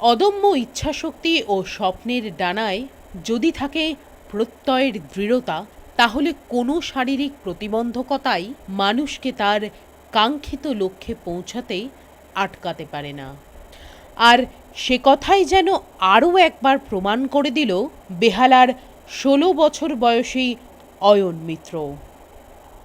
অদম্য ইচ্ছাশক্তি ও স্বপ্নের ডানায় যদি থাকে প্রত্যয়ের দৃঢ়তা, তাহলে কোনো শারীরিক প্রতিবন্ধকতাই মানুষকে তার কাঙ্ক্ষিত লক্ষ্যে পৌঁছাতে আটকাতে পারে না। আর সে কথাই যেন আরও একবার প্রমাণ করে দিল বেহালার ষোলো বছর বয়সী অয়ন মিত্র।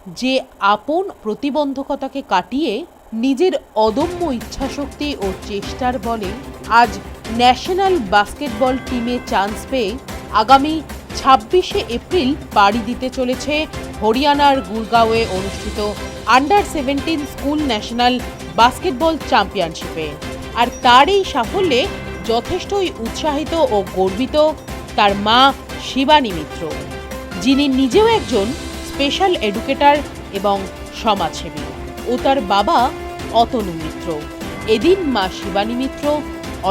যে আপন প্রতিবন্ধকতাকে কাটিয়ে নিজের অদম্য ইচ্ছাশক্তি ও চেষ্টার বলে আজ ন্যাশনাল বাস্কেটবল টিমে চান্স পেয়ে আগামী ছাব্বিশে এপ্রিল পাড়ি দিতে চলেছে হরিয়ানার গুরগাঁওয়ে অনুষ্ঠিত under seventeen school national basketball চ্যাম্পিয়নশিপে। আর তার এই সাফল্যে যথেষ্টই উৎসাহিত ও গর্বিত তার মা শিবানী মিত্র, যিনি নিজেও একজন স্পেশাল এডুকেটর এবং সমাজসেবী। ও তার বাবা অতনু মিত্র। এদিন মা শিবানী মিত্র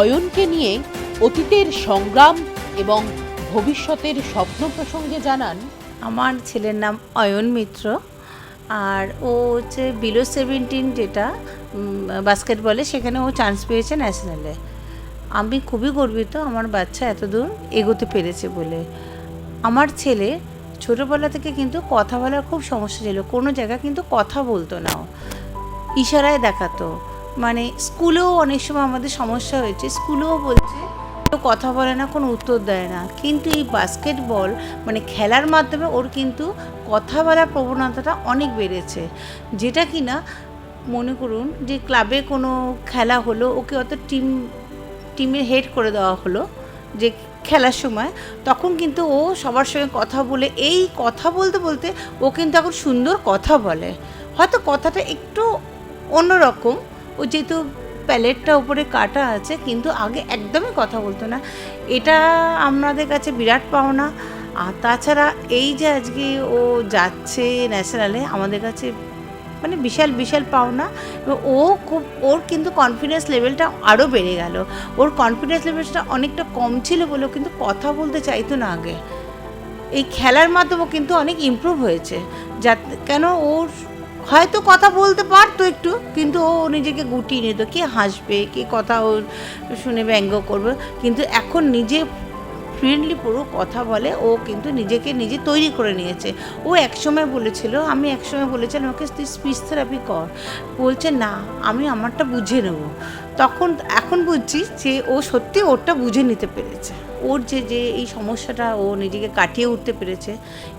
অয়নকে নিয়ে অতীতের সংগ্রাম এবং ভবিষ্যতের স্বপ্ন প্রসঙ্গে জানান, আমার ছেলের নাম অয়ন মিত্র, আর ও হচ্ছে বিলো সেভেন্টিন যেটা বাস্কেটবলে, সেখানে ও চান্স পেয়েছে ন্যাশনালে আমি খুবই গর্বিত, আমার বাচ্চা এত দূর এগোতে পেরেছে বলে। আমার ছেলে ছোটোবেলা থেকে কিন্তু কথা বলার খুব সমস্যা ছিল। কোনো জায়গায় কিন্তু কথা বলতো না। ইশারায় দেখাতো। মানে স্কুলেও অনেক সময় আমাদের সমস্যা হয়েছে। স্কুলেও বলছে, কেউ কথা বলে না, কোনো উত্তর দেয় না। কিন্তু এই বাস্কেটবল মানে খেলার মাধ্যমে ওর কিন্তু কথা বলার প্রবণতাটা অনেক বেড়েছে। যেটা কি না মনে করুন যে ক্লাবে কোনো খেলা হলো, ওকে অত টিম, টিমের হেড করে দেওয়া হলো। যে খেলার সময়, তখন কিন্তু ও সবার সঙ্গে কথা বলে, এই কথা বলতে বলতে ও কিন্তু এখন সুন্দর কথা বলে। হয়তো কথাটা একটু অন্যরকম, ও যেহেতু প্যালেটটা উপরে কাটা আছে, কিন্তু আগে একদমই কথা বলতো না। এটা আমাদের কাছে বিরাট পাওনা। আর তাছাড়া এই যে আজকে ও যাচ্ছে ন্যাশনালে, আমাদের কাছে মানে বিশাল বিশাল পাওনা। ও খুব, ওর কিন্তু কনফিডেন্স লেভেলটা আরও বেড়ে গেল। ওর কনফিডেন্স লেভেলটা অনেকটা কম ছিল বলেও কিন্তু কথা বলতে চাইতো না আগে। এই খেলার মাধ্যমেও কিন্তু অনেক ইমপ্রুভ হয়েছে। যা কেন ওর হয়তো কথা বলতে পারতো একটু, কিন্তু ও নিজেকে গুটিয়ে নিত। কে হাসবে, কে কথা ও শুনে ব্যঙ্গ করবে। কিন্তু এখন নিজে ফ্রেন্ডলি পুরো কথা বলে। ও কিন্তু নিজেকে নিজে তৈরি করে নিয়েছে। ও একসময় বলেছিল, আমি একসময় বলেছিলাম, আমাকে তুই স্পিচ থেরাপি কর। বলছে, না, আমি আমারটা বুঝে নেব। তখন এখন বুঝছি যে ও সত্যি ওরটা বুঝে নিতে পেরেছে। ওর যে যে এই সমস্যাটা ও নিজেকে কাটিয়ে উঠতে পেরেছে,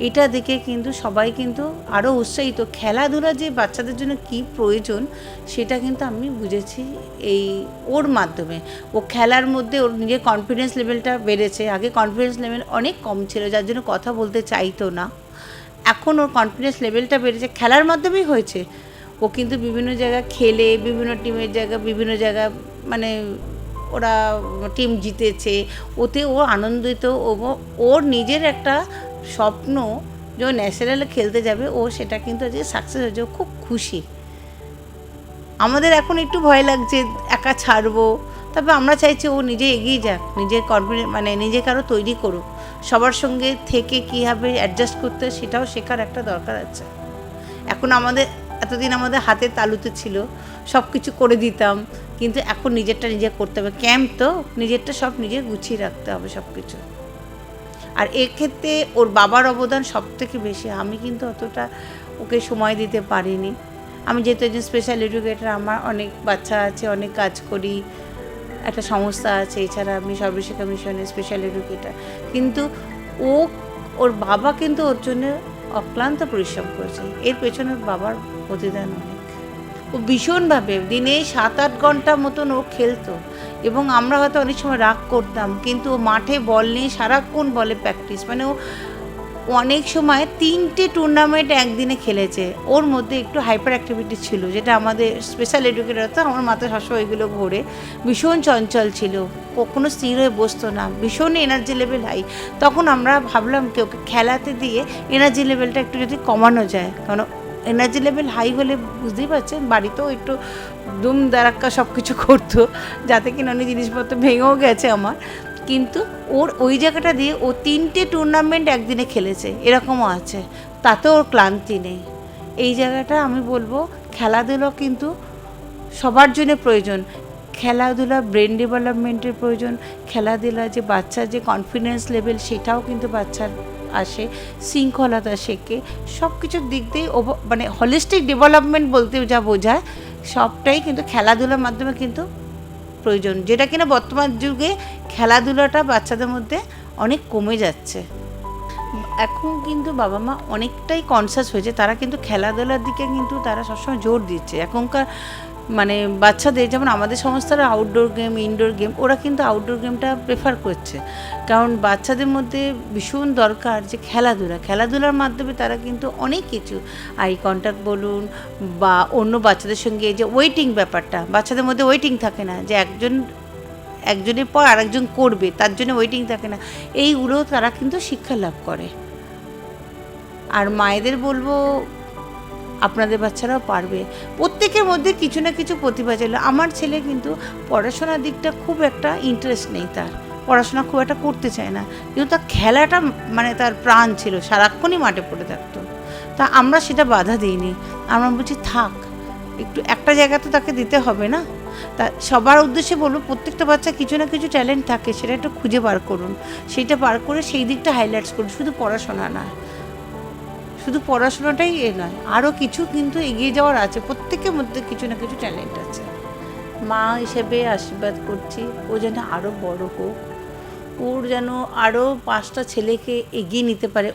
এটা দেখে কিন্তু সবাই কিন্তু আরও উৎসাহিত। খেলাধুলা যে বাচ্চাদের জন্য কি প্রয়োজন, সেটা কিন্তু আমি বুঝেছি এই ওর মাধ্যমে। ও খেলার মধ্যে ওর নিজের কনফিডেন্স লেভেলটা বেড়েছে। আগে কনফিডেন্স লেভেল অনেক কম ছিল, যার জন্য কথা বলতে চাইতো না। এখন ওর কনফিডেন্স লেভেলটা বেড়েছে। খেলার মাধ্যমেই হয়েছে। ও কিন্তু বিভিন্ন জায়গায় খেলে, বিভিন্ন টিমের জায়গা, বিভিন্ন জায়গা মানে ওরা টিম জিতেছে। ওতে ও আনন্দিত ও ওর নিজের একটা স্বপ্ন যে ন্যাশনালে খেলতে যাবে, ও সেটা কিন্তু আজকে সাকসেস হয়েছে। ও খুব খুশি। আমাদের এখন একটু ভয় লাগছে, একা ছাড়বো। তবে আমরা চাইছি ও নিজে এগিয়ে যাক, নিজের কনফিডেন্স মানে নিজেকে আরও তৈরি করুক। সবার সঙ্গে থেকে কীভাবে অ্যাডজাস্ট করতে সেটাও শেখার একটা দরকার আছে। এখন আমাদের এতদিন আমাদের হাতে তালুতে ছিল সব কিছু করে দিতাম, কিন্তু এখন নিজেরটা নিজে করতে হবে। ক্যাম্প তো, নিজেরটা সব নিজে গুছিয়ে রাখতে হবে সব কিছু আর এক্ষেত্রে ওর বাবার অবদান সব থেকে বেশি, আমি কিন্তু অতটা ওকে সময় দিতে পারিনি। আমি যেহেতু একজন স্পেশাল এডুকেটার আমার অনেক বাচ্চা আছে, অনেক কাজ করি, একটা সংস্থা আছে, এছাড়া আমি সর্বশিক্ষা মিশনের স্পেশাল এডুকেটার কিন্তু ও, ওর বাবা কিন্তু ওর জন্য অক্লান্ত পরিশ্রম করেছে। এর পেছনে বাবার প্রতিদান অনেক। ও ভীষণভাবে দিনে সাত আট ঘণ্টা মতন ও খেলতো এবং আমরা হয়তো অনেক সময় রাগ করতাম, কিন্তু মাঠে বল নিয়ে সারাক্ষণ বলে প্র্যাকটিস মানে ও অনেক সময় তিনটে টুর্নামেন্ট একদিনে খেলেছে। ওর মধ্যে একটু হাইপার অ্যাক্টিভিটি ছিল, যেটা আমাদের স্পেশাল এডুকেটার তো আমার মাথায় সবসময় এগুলো ঘোরে। ভীষণ চঞ্চল ছিল, কখনো স্থির হয়ে বসতো না, ভীষণ এনার্জি লেভেল হাই তখন আমরা ভাবলাম কি ওকে খেলাতে দিয়ে এনার্জি লেভেলটা একটু যদি কমানো যায়, কারণ এনার্জি লেভেল হাই হলে বুঝতেই পারছেন, বাড়িতেও একটু দুম দারাক্কা সব কিছু করতো, যাতে কিনা অনেক জিনিসপত্র ভেঙেও গেছে আমার। কিন্তু ওর ওই জায়গাটা দিয়ে ও তিনটে টুর্নামেন্ট একদিনে খেলেছে, এরকমও আছে তাতে ওর ক্লান্তি নেই। এই জায়গাটা আমি বলব, খেলাধুলো কিন্তু সবার জন্য প্রয়োজন। খেলাধুলা ব্রেন ডেভেলপমেন্টের প্রয়োজন, খেলাধুলা যে বাচ্চার যে কনফিডেন্স লেভেল সেটাও কিন্তু বাচ্চার আসে শৃঙ্খলতা শেখে সব কিছুর দিক দিয়ে মানে হলিস্টিক ডেভেলপমেন্ট বলতে যা বোঝায়, সবটাই কিন্তু খেলাধুলার মাধ্যমে কিন্তু প্রয়োজন। যেটা কিনা বর্তমান যুগে খেলাধুলাটা বাচ্চাদের মধ্যে অনেক কমে যাচ্ছে। এখন কিন্তু বাবা মা অনেকটাই কনসাস হয়েছে, তারা কিন্তু খেলাধুলার দিকে কিন্তু তারা সবসময় জোর দিচ্ছে। এখনকার মানে বাচ্চাদের, যেমন আমাদের সমস্যারা আউটডোর গেম ইনডোর গেম ওরা কিন্তু আউটডোর গেমটা প্রেফার করছে। কারণ বাচ্চাদের মধ্যে ভীষণ দরকার যে খেলাধুলা। খেলাধুলার মাধ্যমে তারা কিন্তু অনেক কিছু আই কন্ট্যাক্ট বলুন বা অন্য বাচ্চাদের সঙ্গে যে ওয়েটিং ব্যাপারটা, বাচ্চাদের মধ্যে ওয়েটিং থাকে না যে একজন, একজনের পর আরেকজন করবে, তার জন্য ওয়েটিং থাকে না। এইগুলো তারা কিন্তু শিক্ষা লাভ করে। আর মায়েদের বলব আপনাদের বাচ্চারাও পারবে। প্রত্যেকের মধ্যে কিছু না কিছু প্রতিভা ছিল। আমার ছেলে কিন্তু পড়াশোনার দিকটা খুব একটা ইন্টারেস্ট নেই তার। পড়াশোনা খুব একটা করতে চায় না। কিন্তু তার খেলাটা মানে তার প্রাণ ছিল, সারাক্ষণই মাঠে পড়ে থাকতো। তা আমরা সেটা বাধা দিইনি। আমরা বলছি, থাক, একটু একটা জায়গা তো তাকে দিতে হবে না? তা সবার উদ্দেশ্যে বলব, প্রত্যেকটা বাচ্চা কিছু না কিছু ট্যালেন্ট থাকে, সেটা একটু খুঁজে বার করুন। সেইটা বার করে সেই দিকটা হাইলাইটস করুন। শুধু পড়াশোনা না। শুধু পড়াশোনাটাই এ নয় আরও কিছু কিন্তু এগিয়ে যাওয়ার আছে, প্রত্যেকের মধ্যে কিছু না কিছু ট্যালেন্ট আছে। মা হিসেবে আশীর্বাদ করছি, ও যেন আরও বড় হোক, ওর যেন আরও পাঁচটা ছেলেকে এগিয়ে নিতে পারে।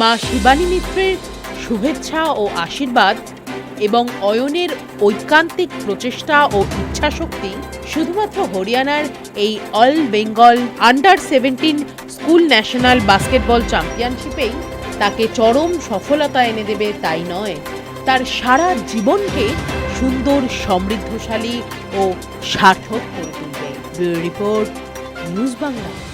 মা শিবানী মিত্রের শুভেচ্ছা ও আশীর্বাদ এবং অয়নের ঐকান্তিক প্রচেষ্টা ও ইচ্ছাশক্তি শুধুমাত্র হরিয়ানার এই all Bengal under seventeen school national basketball চ্যাম্পিয়নশিপেই তাকে চরম সফলতা এনে দেবে তাই নয়। তার সারা জীবনকে সুন্দর, সমৃদ্ধশালী ও সার্থক করে তুলবে। Report, news Bangla.